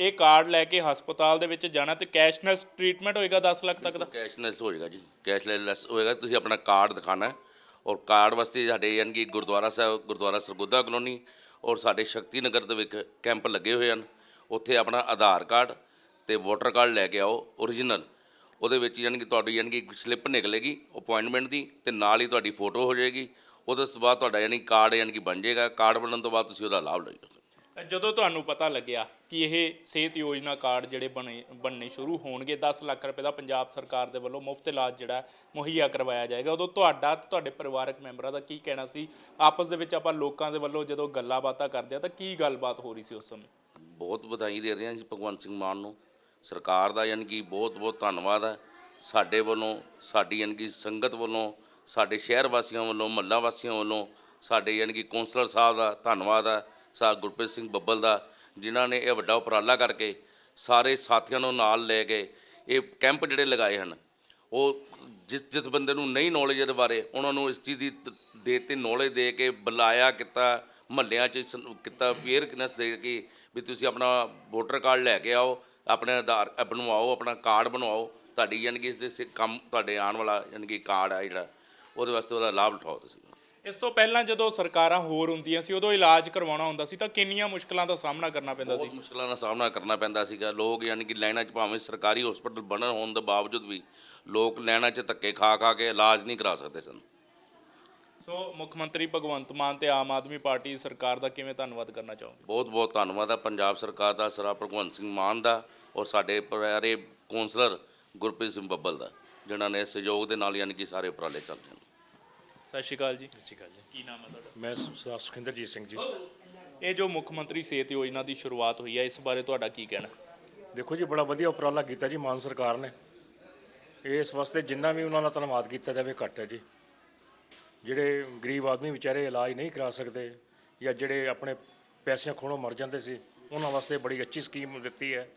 A: ਇਹ ਕਾਰਡ ਲੈ ਕੇ ਹਸਪਤਾਲ ਦੇ ਵਿੱਚ ਜਾਣਾ ਤੇ ਕੈਸ਼ਲੈਸ ਟ੍ਰੀਟਮੈਂਟ ਹੋਏਗਾ 10 ਲੱਖ ਤੱਕ ਦਾ?
D: ਕੈਸ਼ਲੈਸ ਹੋਏਗਾ ਜੀ। ਕੈਸ਼ਲੈਸ ਹੋਏਗਾ ਤੁਸੀਂ ਆਪਣਾ ਕਾਰਡ ਦਿਖਾਣਾ ਹੈ। ਔਰ ਕਾਰਡ ਵਾਸਤੇ ਸਾਡੇ ਯਾਨੀ ਕਿ ਗੁਰਦੁਆਰਾ ਸਾਹਿਬ ਗੁਰਦੁਆਰਾ ਸਰਗੋਦਾ ਕਲੋਨੀ ਔਰ ਸਾਡੇ ਸ਼ਕਤੀ ਨਗਰ ਦੇ ਵਿੱਚ ਕੈਂਪ ਲੱਗੇ ਹੋਏ ਹਨ। ਉੱਥੇ ਆਪਣਾ ਆਧਾਰ ਕਾਰਡ ਤੇ ਵੋਟਰ ਕਾਰਡ ਲੈ ਕੇ ਆਓ ਓਰੀਜਨਲ ਉਹਦੇ ਵਿੱਚ ਯਾਨੀ ਕਿ ਤੁਹਾਡੀ ਯਾਨੀ ਕਿ ਸਲਿੱਪ ਨਿਕਲੇਗੀ ਅਪਾਇੰਟਮੈਂਟ ਦੀ ਤੇ ਨਾਲ ਹੀ ਤੁਹਾਡੀ ਫੋਟੋ ਹੋ ਜਾਏਗੀ। ਉਹਦੇ ਤੋਂ ਬਾਅਦ ਤੁਹਾਡਾ ਯਾਨੀ ਕਾਰਡ ਯਾਨੀ ਕਿ ਬਣ ਜਾਏਗਾ। ਕਾਰਡ ਬਣਨ ਤੋਂ ਬਾਅਦ ਤੁਸੀਂ ਉਹਦਾ ਲਾਭ ਲਓ
A: ਜਦੋਂ ਤੁਹਾਨੂੰ ਪਤਾ ਲੱਗਿਆ ਕਿ ਇਹ ਸਿਹਤ ਯੋਜਨਾ ਕਾਰਡ ਜਿਹੜੇ ਬਣੇ ਬਣਨੇ ਸ਼ੁਰੂ ਹੋਣਗੇ 10 ਲੱਖ ਰੁਪਏ ਦਾ ਪੰਜਾਬ ਸਰਕਾਰ ਦੇ ਵੱਲੋਂ ਮੁਫਤ ਇਲਾਜ ਜਿਹੜਾ ਮੁਹੱਈਆ ਕਰਵਾਇਆ ਜਾਏਗਾ ਉਦੋਂ ਤੁਹਾਡਾ ਤੇ ਤੁਹਾਡੇ ਪਰਿਵਾਰਕ ਮੈਂਬਰਾਂ ਦਾ ਕੀ ਕਹਿਣਾ ਸੀ? ਆਪਸ ਦੇ ਵਿੱਚ ਆਪਾਂ ਲੋਕਾਂ ਦੇ ਵੱਲੋਂ ਜਦੋਂ ਗੱਲਾਂ ਬਾਤਾਂ ਕਰਦੇ ਆ ਤਾਂ ਕੀ ਗੱਲਬਾਤ ਹੋ ਰਹੀ ਸੀ ਉਸ ਸਮੇਂ?
D: ਬਹੁਤ ਵਧਾਈ ਦੇ ਰਹੇ ਹਾਂ ਜੀ ਭਗਵੰਤ ਸਿੰਘ ਮਾਨ ਨੂੰ। ਸਰਕਾਰ ਦਾ ਯਾਨੀ ਕਿ ਬਹੁਤ ਬਹੁਤ ਧੰਨਵਾਦ ਹੈ। ਸਾਡੇ ਵੱਲੋਂ, ਸਾਡੀ ਯਾਨੀ ਕਿ ਸੰਗਤ ਵੱਲੋਂ, ਸਾਡੇ ਸ਼ਹਿਰ ਵਾਸੀਆਂ ਵੱਲੋਂ, ਮਹੱਲਾ ਵਾਸੀਆਂ ਵੱਲੋਂ, ਸਾਡੇ ਯਾਨੀ ਕਿ ਕੌਂਸਲਰ ਸਾਹਿਬ ਦਾ ਧੰਨਵਾਦ ਹੈ ਸਾ ਗੁਰਪ੍ਰੀਤ ਸਿੰਘ ਬੱਬਲ ਦਾ, ਜਿਨ੍ਹਾਂ ਨੇ ਇਹ ਵੱਡਾ ਉਪਰਾਲਾ ਕਰਕੇ ਸਾਰੇ ਸਾਥੀਆਂ ਨੂੰ ਨਾਲ ਲੈ ਕੇ ਇਹ ਕੈਂਪ ਜਿਹੜੇ ਲਗਾਏ ਹਨ, ਉਹ ਜਿਸ ਜਿਸ ਬੰਦੇ ਨੂੰ ਨਹੀਂ ਨੌਲੇਜ ਦੇ ਬਾਰੇ, ਉਹਨਾਂ ਨੂੰ ਇਸ ਚੀਜ਼ ਦੀ ਤ- ਦੇ ਤੇ ਨੌਲੇਜ ਦੇ ਕੇ ਬੁਲਾਇਆ, ਕੀਤਾ, ਮਹੱਲਿਆਂ 'ਚ ਕੀਤਾ ਅਵੇਅਰਨੈਸ ਦੇ ਕੇ ਵੀ ਤੁਸੀਂ ਆਪਣਾ ਵੋਟਰ ਕਾਰਡ ਲੈ ਕੇ ਆਓ ਆਪਣੇ ਆਧਾਰ ਬਣਵਾਓ ਆਪਣਾ ਕਾਰਡ ਬਣਵਾਓ। ਤੁਹਾਡੀ ਯਾਨੀ ਕਿ ਇਸ ਦੇ ਕੰਮ ਤੁਹਾਡੇ ਆਉਣ ਵਾਲਾ ਯਾਨੀ ਕਿ ਕਾਰਡ ਆ ਜਿਹੜਾ ਉਹਦੇ ਵਾਸਤੇ ਉਹਦਾ ਲਾਭ ਉਠਾਓ ਤੁਸੀਂ।
A: ਇਸ ਤੋਂ ਪਹਿਲਾਂ ਜਦੋਂ ਸਰਕਾਰਾਂ ਹੋਰ ਹੁੰਦੀਆਂ ਸੀ ਉਦੋਂ ਇਲਾਜ ਕਰਵਾਉਣਾ ਹੁੰਦਾ ਸੀ ਤਾਂ ਕਿੰਨੀਆਂ ਮੁਸ਼ਕਲਾਂ ਦਾ ਸਾਹਮਣਾ ਕਰਨਾ ਪੈਂਦਾ ਸੀ?
D: ਬਹੁਤ ਮੁਸ਼ਕਲਾਂ ਦਾ ਸਾਹਮਣਾ ਕਰਨਾ ਪੈਂਦਾ ਸੀਗਾ। ਲੋਕ ਯਾਨੀ ਕਿ ਲਾਈਨਾਂ 'ਚ ਭਾਵੇਂ ਸਰਕਾਰੀ ਹਸਪਤਾਲ ਬਣਨ ਹੋਣ ਦੇ ਬਾਵਜੂਦ ਵੀ ਲੋਕ ਲਾਈਨਾਂ 'ਚ ਧੱਕੇ ਖਾ ਖਾ ਕੇ ਇਲਾਜ ਨਹੀਂ ਕਰਾ ਸਕਦੇ ਸਨ।
A: ਸੋ ਮੁੱਖ ਮੰਤਰੀ ਭਗਵੰਤ ਮਾਨ ਤੇ ਆਮ ਆਦਮੀ ਪਾਰਟੀ ਸਰਕਾਰ ਦਾ ਕਿਵੇਂ ਧੰਨਵਾਦ ਕਰਨਾ ਚਾਹੋਗੇ?
D: ਬਹੁਤ ਬਹੁਤ ਧੰਨਵਾਦ ਹੈ ਪੰਜਾਬ ਸਰਕਾਰ ਦਾ ਸਰਾ ਭਗਵੰਤ ਸਿੰਘ ਮਾਨ ਦਾ। ਔਰ ਸਾਡੇ ਪਿਆਰੇ ਕੌਂਸਲਰ ਗੁਰਪ੍ਰੀਤ ਸਿੰਘ ਬੱਬਲ ਦਾ ਜਿਨ੍ਹਾਂ ਨੇ ਸਹਿਯੋਗ ਦੇ ਨਾਲ ਯਾਨੀ ਕਿ ਸਾਰੇ ਉਪਰਾਲੇ ਚੱਲ ਰਹੇ ਹਨ
A: ਸਤਿ ਸ਼੍ਰੀ ਅਕਾਲ ਜੀ।
E: ਸਤਿ ਸ਼੍ਰੀ ਅਕਾਲ ਜੀ।
A: ਕੀ ਨਾਮ ਹੈ ਤੁਹਾਡਾ?
E: ਮੈਂ ਸਰਦਾਰ ਸੁਖਿੰਦਰਜੀਤ ਸਿੰਘ ਜੀ।
A: ਇਹ ਜੋ ਮੁੱਖ ਮੰਤਰੀ ਸਿਹਤ ਯੋਜਨਾ ਦੀ ਸ਼ੁਰੂਆਤ ਹੋਈ ਹੈ ਇਸ ਬਾਰੇ ਤੁਹਾਡਾ ਕੀ ਕਹਿਣਾ?
E: ਦੇਖੋ ਜੀ ਬੜਾ ਵਧੀਆ ਉਪਰਾਲਾ ਕੀਤਾ ਜੀ ਮਾਨ ਸਰਕਾਰ ਨੇ। ਇਸ ਵਾਸਤੇ ਜਿੰਨਾ ਵੀ ਉਹਨਾਂ ਦਾ ਧੰਨਵਾਦ ਕੀਤਾ ਜਾਵੇ ਘੱਟ ਹੈ ਜੀ। ਜਿਹੜੇ ਗਰੀਬ ਆਦਮੀ ਵਿਚਾਰੇ ਇਲਾਜ ਨਹੀਂ ਕਰਾ ਸਕਦੇ ਜਾਂ ਜਿਹੜੇ ਆਪਣੇ ਪੈਸਿਆਂ ਖੋਣੋਂ ਮਰ ਜਾਂਦੇ ਸੀ ਉਹਨਾਂ ਵਾਸਤੇ ਬੜੀ ਅੱਛੀ ਸਕੀਮ ਦਿੱਤੀ ਹੈ।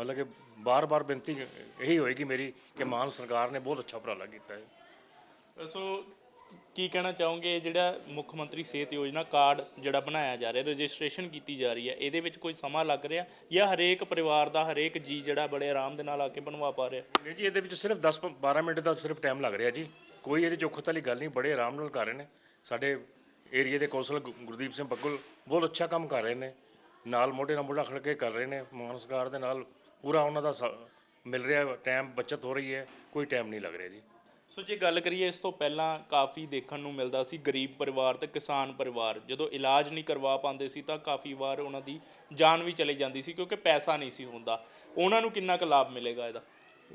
E: ਮਤਲਬ ਕਿ ਬਾਰ-ਬਾਰ ਬੇਨਤੀ ਇਹੀ ਹੋਏਗੀ ਮੇਰੀ ਕਿ ਮਾਨ ਸਰਕਾਰ ਨੇ ਬਹੁਤ ਅੱਛਾ ਉਪਰਾਲਾ ਕੀਤਾ ਹੈ।
A: ਸੋ ਕੀ ਕਹਿਣਾ ਚਾਹੋਗੇ? ਜਿਹੜਾ ਮੁੱਖ ਮੰਤਰੀ ਸਿਹਤ ਯੋਜਨਾ ਕਾਰਡ ਜਿਹੜਾ ਬਣਾਇਆ ਜਾ ਰਿਹਾ ਰਜਿਸਟ੍ਰੇਸ਼ਨ ਕੀਤੀ ਜਾ ਰਹੀ ਹੈ ਇਹਦੇ ਵਿੱਚ ਕੋਈ ਸਮਾਂ ਲੱਗ ਰਿਹਾ ਜਾਂ ਹਰੇਕ ਪਰਿਵਾਰ ਦਾ ਹਰੇਕ ਜੀ ਜਿਹੜਾ ਬੜੇ ਆਰਾਮ ਦੇ ਨਾਲ ਆ ਕੇ ਬਣਵਾ ਪਾ ਰਿਹਾ?
E: ਨਹੀਂ ਜੀ ਇਹਦੇ ਵਿੱਚ ਸਿਰਫ 10 ਪ- 12 ਮਿੰਟ ਦਾ ਸਿਰਫ ਟਾਈਮ ਲੱਗ ਰਿਹਾ ਜੀ। ਕੋਈ ਇਹਦੇ ਚੌਖਤ ਵਾਲੀ ਗੱਲ ਨਹੀਂ ਬੜੇ ਆਰਾਮ ਨਾਲ ਕਰ ਰਹੇ ਨੇ। ਸਾਡੇ ਏਰੀਆ ਦੇ ਕੌਂਸਲ ਗੁਰਦੀਪ ਸਿੰਘ ਬੱਗੁਲ ਬਹੁਤ ਅੱਛਾ ਕੰਮ ਕਰ ਰਹੇ ਨੇ। ਨਾਲ ਮੋਢੇ ਨਾਲ ਮੋਢਾ ਖੜ ਕੇ ਕਰ ਰਹੇ ਨੇ। ਮਾਨ ਸਰਕਾਰ ਦੇ ਨਾਲ ਪੂਰਾ ਉਹਨਾਂ ਦਾ ਸ- ਮਿਲ ਰਿਹਾ ਟਾਈਮ ਬਚਤ ਹੋ ਰਹੀ ਹੈ ਕੋਈ ਟਾਈਮ ਨਹੀਂ ਲੱਗ ਰਿਹਾ ਜੀ।
A: ਸੋ ਜੇ ਗੱਲ ਕਰੀਏ ਇਸ ਤੋਂ ਪਹਿਲਾਂ ਕਾਫੀ ਦੇਖਣ ਨੂੰ ਮਿਲਦਾ ਸੀ ਗਰੀਬ ਪਰਿਵਾਰ ਤੇ ਕਿਸਾਨ ਪਰਿਵਾਰ। ਜਦੋਂ ਇਲਾਜ ਨਹੀਂ ਕਰਵਾ ਪਾਉਂਦੇ ਸੀ ਤਾਂ ਕਾਫੀ ਵਾਰ ਉਹਨਾਂ ਦੀ ਜਾਨ ਵੀ ਚਲੀ ਜਾਂਦੀ ਸੀ ਕਿਉਂਕਿ ਪੈਸਾ ਨਹੀਂ ਸੀ ਹੁੰਦਾ। ਉਹਨਾਂ ਨੂੰ ਕਿੰਨਾ ਕੁ ਲਾਭ ਮਿਲੇਗਾ ਇਹਦਾ?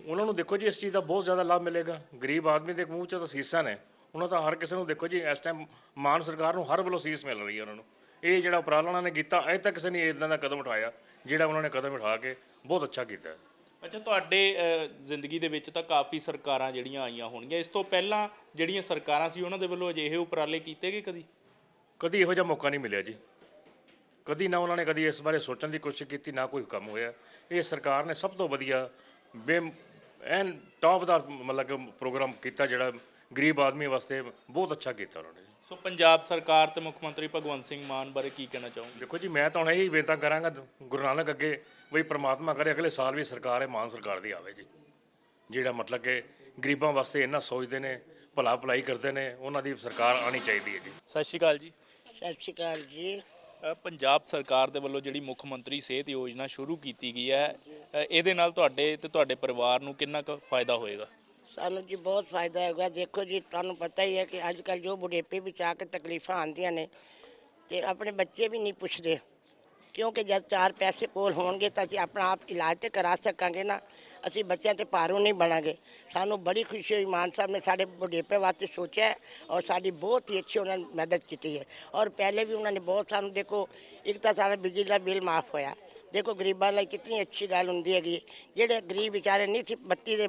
E: ਉਹਨਾਂ ਨੂੰ ਦੇਖੋ ਜੀ ਇਸ ਚੀਜ਼ ਦਾ ਬਹੁਤ ਜ਼ਿਆਦਾ ਲਾਭ ਮਿਲੇਗਾ। ਗਰੀਬ ਆਦਮੀ ਦੇ ਮੂੰਹ 'ਚ ਤਾਂ ਸੀਸਾਂ ਨੇ। ਉਹਨਾਂ ਤਾਂ ਹਰ ਕਿਸੇ ਨੂੰ ਦੇਖੋ ਜੀ ਇਸ ਟਾਈਮ ਮਾਨ ਸਰਕਾਰ ਨੂੰ ਹਰ ਵੱਲੋਂ ਸੀਸ ਮਿਲ ਰਹੀ ਹੈ ਉਹਨਾਂ ਨੂੰ। ਇਹ ਜਿਹੜਾ ਉਪਰਾਲਾ ਉਹਨਾਂ ਨੇ ਕੀਤਾ ਅਜੇ ਤੱਕ ਕਿਸੇ ਨੇ ਇਦਾਂ ਦਾ ਕਦਮ ਉਠਾਇਆ ਜਿਹੜਾ ਉਹਨਾਂ ਨੇ ਕਦਮ ਉਠਾ ਕੇ ਬਹੁਤ ਅੱਛਾ ਕੀਤਾ। ਹੈ
A: ਅੱਛਾ ਤੁਹਾਡੇ ਅ, ਜ਼ਿੰਦਗੀ ਦੇ ਵਿੱਚ ਤਾਂ ਕਾਫੀ ਸਰਕਾਰਾਂ ਜਿਹੜੀਆਂ ਆਈਆਂ ਹੋਣਗੀਆਂ। ਇਸ ਤੋਂ ਪਹਿਲਾਂ ਜਿਹੜੀਆਂ ਸਰਕਾਰਾਂ ਸੀ ਉਹਨਾਂ ਦੇ ਵੱਲੋਂ ਅਜਿਹੇ ਉਪਰਾਲੇ ਕੀਤੇ ਗਏ ਕਦੀ?
E: ਕਦੀ ਇਹੋ ਜਿਹਾ ਮੌਕਾ ਨਹੀਂ ਮਿਲਿਆ ਜੀ। ਕਦੀ ਨਾ ਉਹਨਾਂ ਨੇ ਕਦੀ ਇਸ ਬਾਰੇ ਸੋਚਣ ਦੀ ਕੋਸ਼ਿਸ਼ ਕੀਤੀ ਨਾ ਕੋਈ ਕੰਮ ਹੋਇਆ। ਇਹ ਸਰਕਾਰ ਨੇ ਸਭ ਤੋਂ ਵਧੀਆ ਬੇ ਐਨ ਟੌਪ ਦਾ ਮਤਲਬ ਕਿ ਪ੍ਰੋਗਰਾਮ ਕੀਤਾ ਜਿਹੜਾ ਗਰੀਬ ਆਦਮੀ ਵਾਸਤੇ ਬਹੁਤ ਅੱਛਾ ਕੀਤਾ ਉਹਨਾਂ ਨੇ।
A: ਸੋ ਪੰਜਾਬ ਸਰਕਾਰ ਤੇ ਮੁੱਖ ਮੰਤਰੀ ਭਗਵੰਤ ਸਿੰਘ ਮਾਨ ਬਾਰੇ ਕੀ ਕਹਿਣਾ ਚਾਹੋਗੇ?
E: ਦੇਖੋ ਜੀ ਮੈਂ ਤਾਂ ਹੁਣ ਇਹੀ ਬੇਨਤੀ ਕਰਾਂਗਾ ਗੁਰੂ ਨਾਨਕ ਅੱਗੇ ਵੀ ਪ੍ਰਮਾਤਮਾ ਕਰੇ ਅਗਲੇ ਸਾਲ ਵੀ ਸਰਕਾਰ ਇਹ ਮਾਨ ਸਰਕਾਰ ਦੀ ਆਵੇ ਜੀ। ਜਿਹੜਾ ਮਤਲਬ ਕਿ ਗਰੀਬਾਂ ਵਾਸਤੇ ਇੰਨਾ ਸੋਚਦੇ ਨੇ ਭਲਾ ਭਲਾਈ ਕਰਦੇ ਨੇ ਉਹਨਾਂ ਦੀ ਸਰਕਾਰ ਆਣੀ ਚਾਹੀਦੀ ਹੈ ਜੀ।
A: ਸਤਿ ਸ਼੍ਰੀ ਅਕਾਲ ਜੀ।
F: ਸਤਿ ਸ਼੍ਰੀ ਅਕਾਲ ਜੀ।
A: ਪੰਜਾਬ ਸਰਕਾਰ ਦੇ ਵੱਲੋਂ ਜਿਹੜੀ ਮੁੱਖ ਮੰਤਰੀ ਸਿਹਤ ਯੋਜਨਾ ਸ਼ੁਰੂ ਕੀਤੀ ਗਈ ਹੈ ਇਹਦੇ ਨਾਲ ਤੁਹਾਡੇ ਤੇ ਤੁਹਾਡੇ ਪਰਿਵਾਰ ਨੂੰ ਕਿੰਨਾ ਕੁ ਫਾਇਦਾ ਹੋਏਗਾ?
F: ਸਾਨੂੰ ਜੀ ਬਹੁਤ ਫਾਇਦਾ ਹੈਗਾ। ਦੇਖੋ ਜੀ, ਤੁਹਾਨੂੰ ਪਤਾ ਹੀ ਹੈ ਕਿ ਅੱਜ ਕੱਲ ਜੋ ਬੁਢੇਪੇ ਵਿੱਚ ਆ ਕੇ ਤਕਲੀਫਾਂ ਆਉਂਦੀਆਂ ਨੇ ਤੇ ਆਪਣੇ ਬੱਚੇ ਵੀ ਨਹੀਂ ਪੁੱਛਦੇ। ਕਿਉਂਕਿ ਜਦ ਚਾਰ ਪੈਸੇ ਕੋਲ ਹੋਣਗੇ ਤਾਂ ਅਸੀਂ ਆਪਣਾ ਆਪ ਇਲਾਜ ਤੇ ਕਰਾ ਸਕਾਂਗੇ ਨਾ। ਅਸੀਂ ਬੱਚਿਆਂ ਤੇ ਭਾਰੂ ਨਹੀਂ ਬਣਾਂਗੇ। ਸਾਨੂੰ ਬੜੀ ਖੁਸ਼ੀ ਹੋਈ, ਮਾਨ ਸਾਹਿਬ ਨੇ ਸਾਡੇ ਬੁਢੇਪੇ ਵਾਸਤੇ ਸੋਚਿਆ ਔਰ ਸਾਡੀ ਬਹੁਤ ਹੀ ਅੱਛੀ ਉਹਨਾਂ ਨੇ ਮਦਦ ਕੀਤੀ ਹੈ। ਔਰ ਪਹਿਲੇ ਵੀ ਉਹਨਾਂ ਨੇ ਬਹੁਤ ਸਾਨੂੰ, ਦੇਖੋ, ਇੱਕ ਤਾਂ ਸਾਡਾ ਬਿਜਲੀ ਦਾ ਬਿੱਲ ਮਾਫ ਹੋਇਆ। ਦੇਖੋ ਗਰੀਬਾਂ ਲਈ ਕਿੰਨੀ ਅੱਛੀ ਗੱਲ ਹੁੰਦੀ ਹੈਗੀ। ਜਿਹੜੇ ਗਰੀਬ ਵਿਚਾਰੇ ਨਹੀਂ ਸੀ ਬੱਤੀ ਦੇ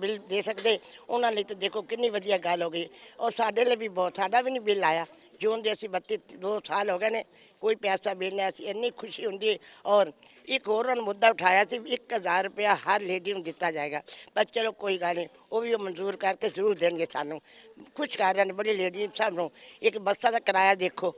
F: ਬਿੱਲ ਦੇ ਸਕਦੇ, ਉਹਨਾਂ ਲਈ ਤਾਂ ਦੇਖੋ ਕਿੰਨੀ ਵਧੀਆ ਗੱਲ ਹੋ ਗਈ। ਔਰ ਸਾਡੇ ਲਈ ਵੀ ਬਹੁਤ, ਸਾਡਾ ਵੀ ਨਹੀਂ ਬਿੱਲ ਆਇਆ। ਜੂਨ ਦੇ ਅਸੀਂ ਬੱਤੀ ਦੋ ਸਾਲ ਹੋ ਗਏ ਨੇ, ਕੋਈ ਪੈਸਾ ਬਿੱਲ ਨਹੀਂ, ਅਸੀਂ ਇੰਨੀ ਖੁਸ਼ੀ ਹੁੰਦੀ ਔਰ ਇੱਕ ਹੋਰ ਉਹਨਾਂ ਮੁੱਦਾ ਉਠਾਇਆ ਸੀ ਵੀ 1000 ਰੁਪਇਆ ਹਰ ਲੇਡੀ ਨੂੰ ਦਿੱਤਾ ਜਾਏਗਾ। ਪਰ ਚਲੋ ਕੋਈ ਗੱਲ ਨਹੀਂ, ਉਹ ਵੀ ਉਹ ਮਨਜ਼ੂਰ ਕਰਕੇ ਜ਼ਰੂਰ ਦੇਣਗੇ ਸਾਨੂੰ। ਕੁਝ ਕਰ ਰਹੇ ਨੇ ਬੜੀ ਲੇਡੀ ਸਭ ਨੂੰ। ਇੱਕ ਬੱਸਾਂ ਦਾ ਕਿਰਾਇਆ ਦੇਖੋ,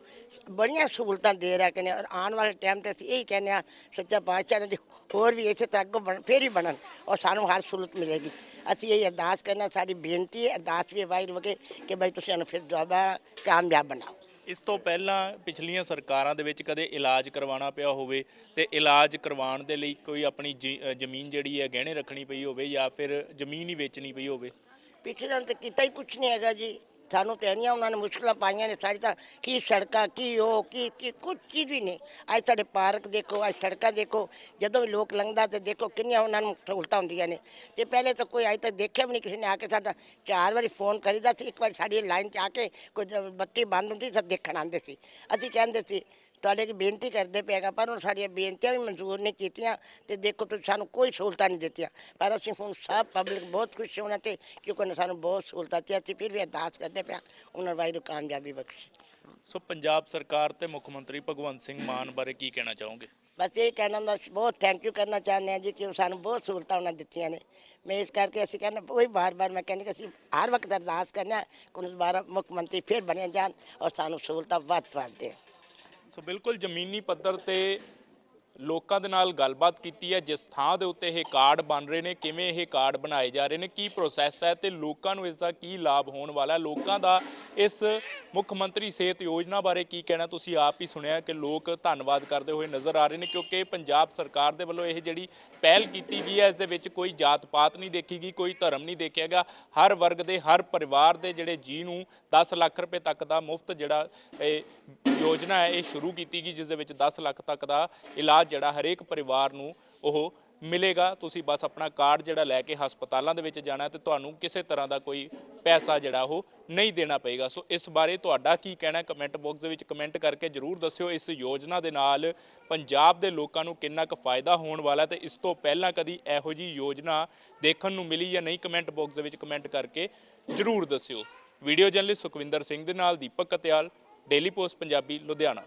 F: ਬੜੀਆਂ ਸਹੂਲਤਾਂ ਦੇ ਰਿਹਾ ਕਿ ਨੇ। ਔਰ ਆਉਣ ਵਾਲੇ ਟਾਈਮ ਤੇ ਅਸੀਂ ਇਹੀ ਕਹਿੰਦੇ ਆ ਸੱਚਾ ਪਾਤਸ਼ਾਹ ਨੇ ਹੋਰ ਵੀ ਇਸੇ ਤਰ੍ਹਾਂ ਅੱਗੋਂ ਬਣ, ਫੇਰ ਹੀ ਬਣਨ। ਔਰ ਸਾਨੂੰ ਹਰ ਸਹੂਲਤ ਮਿਲੇਗੀ। ਅਸੀਂ ਇਹ ਅਰਦਾਸ ਕਰਨਾ ਸਾਡੀ ਬੇਨਤੀ ਹੈ ਅਰਦਾਸ ਵੀ ਵਾਹਿਗੁਰੂ ਅੱਗੇ ਕਿ ਬਈ ਤੁਸੀਂ ਸਾਨੂੰ ਫਿਰ ਦੁਆਰਾ ਕਾਮਯਾਬ ਬਣਾਓ।
A: ਇਸ ਤੋਂ ਪਹਿਲਾਂ ਪਿਛਲੀਆਂ ਸਰਕਾਰਾਂ ਦੇ ਵਿੱਚ ਕਦੇ ਇਲਾਜ ਕਰਵਾਉਣਾ ਪਿਆ ਹੋਵੇ ਤੇ ਇਲਾਜ ਕਰਵਾਉਣ ਦੇ ਲਈ ਕੋਈ ਆਪਣੀ ਜ਼ਮੀਨ ਜਿਹੜੀ ਹੈ ਗਹਿਣੇ ਰੱਖਣੀ ਪਈ ਹੋਵੇ ਜਾਂ ਫਿਰ ਜ਼ਮੀਨ ਹੀ ਵੇਚਣੀ ਪਈ ਹੋਵੇ?
F: ਪਿਛਲੇ ਦਿਨ ਤਾਂ ਕੀਤਾ ਹੀ ਕੁਛ ਨਹੀਂ ਹੈਗਾ ਜੀ। ਸਾਨੂੰ ਤਾਂ ਇੰਨੀਆਂ ਉਹਨਾਂ ਨੇ ਮੁਸ਼ਕਲਾਂ ਪਾਈਆਂ ਨੇ, ਸਾਰੀ ਤਾਂ ਕੀ ਸੜਕਾਂ, ਕੀ ਉਹ, ਕੀ ਕੀ ਕੁਝ ਚੀਜ਼ ਵੀ ਨਹੀਂ। ਅੱਜ ਸਾਡੇ ਪਾਰਕ ਦੇਖੋ, ਅੱਜ ਸੜਕਾਂ ਦੇਖੋ, ਜਦੋਂ ਵੀ ਲੋਕ ਲੰਘਦਾ ਤੇ ਦੇਖੋ ਕਿੰਨੀਆਂ ਉਹਨਾਂ ਨੂੰ ਸਹੂਲਤਾਂ ਹੁੰਦੀਆਂ ਨੇ। ਤੇ ਪਹਿਲੇ ਤਾਂ ਕੋਈ ਅੱਜ ਤੱਕ ਦੇਖਿਆ ਵੀ ਨਹੀਂ ਕਿਸੇ ਨੇ ਆ ਕੇ ਸਾਡਾ ਚਾਰ ਵਾਰੀ ਫੋਨ ਕਰੀਦਾ ਸੀ, ਇੱਕ ਵਾਰੀ ਸਾਡੀ ਲਾਈਨ 'ਚ ਆ ਕੇ ਕੋਈ ਬੱਤੀ ਬੰਦ ਹੁੰਦੀ ਤਾਂ ਦੇਖਣ ਆਉਂਦੇ ਸੀ। ਅਸੀਂ ਕਹਿੰਦੇ ਸੀ ਤੁਹਾਡੇ ਕੀ ਬੇਨਤੀ ਕਰਦੇ ਪਏਗਾ ਪਰ ਉਹ ਸਾਡੀਆਂ ਬੇਨਤੀਆਂ ਵੀ ਮਨਜ਼ੂਰ ਨਹੀਂ ਕੀਤੀਆਂ ਤੇ ਦੇਖੋ ਤੁਸੀਂ ਸਾਨੂੰ ਕੋਈ ਸਹੂਲਤਾਂ ਨਹੀਂ ਦਿੱਤੀਆਂ। ਪਰ ਅਸੀਂ ਹੁਣ ਸਭ ਪਬਲਿਕ ਬਹੁਤ ਖੁਸ਼ ਹੋਣਾ ਤੇ ਕਿਉਂਕਿ ਉਹਨੇ ਸਾਨੂੰ ਬਹੁਤ ਸਹੂਲਤਾਂ ਦਿੱਤੀਆਂ ਅਸੀਂ ਫਿਰ ਵੀ ਅਰਦਾਸ ਕਰਦੇ ਪਿਆ ਉਹਨਾਂ ਵਾਹਿਗੁਰੂ ਕਾਮਯਾਬੀ ਬਖਸ਼ੀ।
A: ਸੋ ਪੰਜਾਬ ਸਰਕਾਰ ਤੇ ਮੁੱਖ ਮੰਤਰੀ ਭਗਵੰਤ ਸਿੰਘ ਮਾਨ ਬਾਰੇ ਕੀ ਕਹਿਣਾ ਚਾਹੋਗੇ?
F: ਬਸ ਇਹ ਕਹਿਣਾ ਦਾ ਬਹੁਤ ਥੈਂਕ ਯੂ ਕਰਨਾ ਚਾਹੁੰਦੇ ਹਾਂ ਜੀ ਕਿ ਉਹ ਸਾਨੂੰ ਬਹੁਤ ਸਹੂਲਤਾਂ ਉਹਨਾਂ ਦਿੱਤੀਆਂ ਨੇ। ਮੈਂ ਇਸ ਕਰਕੇ ਅਸੀਂ ਕਹਿੰਦੇ ਕੋਈ ਬਾਰ-ਬਾਰ ਮੈਂ ਕਹਿੰਦੀ ਕਿ ਅਸੀਂ ਹਰ ਵਕਤ ਅਰਦਾਸ ਕਰਨਾ ਕਿ ਦੁਬਾਰਾ ਮੁੱਖ ਮੰਤਰੀ ਫਿਰ ਬਣੇ ਜਾਣ ਔਰ ਸਾਨੂੰ ਸਹੂਲਤਾਂ ਵੱਧ ਵੱਧ ਦੇਣ।
A: ਸੋ ਬਿਲਕੁਲ ਜ਼ਮੀਨੀ ਪੱਧਰ ਤੇ ਲੋਕਾਂ ਦੇ ਨਾਲ ਗੱਲਬਾਤ ਕੀਤੀ ਹੈ, ਜਿਸ ਥਾਂ ਦੇ ਉੱਤੇ ਇਹ ਕਾਰਡ ਬਣ ਰਹੇ ਨੇ, ਕਿਵੇਂ ਇਹ ਕਾਰਡ ਬਣਾਏ ਜਾ ਰਹੇ ਨੇ, ਕੀ ਪ੍ਰੋਸੈਸ ਹੈ ਤੇ ਲੋਕਾਂ ਨੂੰ ਇਸ ਦਾ ਕੀ ਲਾਭ ਹੋਣ ਵਾਲਾ ਲੋਕਾਂ ਦਾ ਇਸ ਮੁੱਖ ਮੰਤਰੀ ਸਿਹਤ ਯੋਜਨਾ ਬਾਰੇ ਕੀ ਕਹਿਣਾ? ਤੁਸੀਂ ਆਪ ਹੀ ਸੁਣਿਆ ਕਿ ਲੋਕ ਧੰਨਵਾਦ ਕਰਦੇ ਹੋਏ ਨਜ਼ਰ ਆ ਰਹੇ ਨੇ ਕਿਉਂਕਿ ਪੰਜਾਬ ਸਰਕਾਰ ਦੇ ਵੱਲੋਂ ਇਹ ਜਿਹੜੀ ਪਹਿਲ ਕੀਤੀ ਗਈ ਹੈ, ਇਸ ਦੇ ਵਿੱਚ ਕੋਈ ਜਾਤ ਪਾਤ ਨਹੀਂ ਦੇਖੀ ਗਈ, ਕੋਈ ਧਰਮ ਨਹੀਂ ਦੇਖਿਆ ਗਿਆ। ਹਰ ਵਰਗ ਦੇ, ਹਰ ਪਰਿਵਾਰ ਦੇ ਜਿਹੜੇ ਜੀ ਨੂੰ 10 ਲੱਖ ਰੁਪਏ ਤੱਕ ਦਾ ਮੁਫਤ ਜਿਹੜਾ ਇਹ ਯੋਜਨਾ ਹੈ, ਇਹ ਸ਼ੁਰੂ ਕੀਤੀ ਗਈ, ਜਿਸ ਦੇ ਵਿੱਚ 10 ਲੱਖ ਤੱਕ ਦਾ ਇਲਾਜ ਜਿਹੜਾ ਹਰੇਕ ਪਰਿਵਾਰ ਨੂੰ ਉਹ ਮਿਲੇਗਾ, ਤੁਸੀਂ ਬਸ ਆਪਣਾ ਕਾਰਡ ਜਿਹੜਾ ਲੈ ਕੇ ਹਸਪਤਾਲਾਂ ਦੇ ਵਿੱਚ ਜਾਣਾ ਤੇ ਤੁਹਾਨੂੰ ਕਿਸੇ ਤਰ੍ਹਾਂ ਦਾ ਕੋਈ ਪੈਸਾ ਜਿਹੜਾ ਉਹ ਨਹੀਂ ਦੇਣਾ ਪਏਗਾ। ਸੋ ਇਸ ਬਾਰੇ ਤੁਹਾਡਾ ਕੀ ਕਹਿਣਾ ਕਮੈਂਟ ਬਾਕਸ ਦੇ ਵਿੱਚ ਕਮੈਂਟ ਕਰਕੇ ਜਰੂਰ ਦੱਸਿਓ। ਇਸ ਯੋਜਨਾ ਦੇ ਨਾਲ ਪੰਜਾਬ ਦੇ ਲੋਕਾਂ ਨੂੰ ਕਿੰਨਾ ਕੁ ਫਾਇਦਾ ਹੋਣ ਵਾਲਾ ਤੇ ਇਸ ਤੋਂ ਪਹਿਲਾਂ ਕਦੀ ਇਹੋ ਜੀ ਯੋਜਨਾ ਦੇਖਣ ਨੂੰ ਮਿਲੀ ਜਾਂ ਨਹੀਂ? ਕਮੈਂਟ ਬਾਕਸ ਦੇ ਵਿੱਚ ਕਮੈਂਟ ਕਰਕੇ ਜਰੂਰ ਦੱਸਿਓ। ਵੀਡੀਓ ਜਰਨਲਿਸਟ ਸੁਖਵਿੰਦਰ ਸਿੰਘ ਦੇ ਨਾਲ ਦੀਪਕ ਕਤਿਆਲ, ਡੇਲੀ ਪੋਸਟ, ਪੰਜਾਬੀ, ਲੁਧਿਆਣਾ।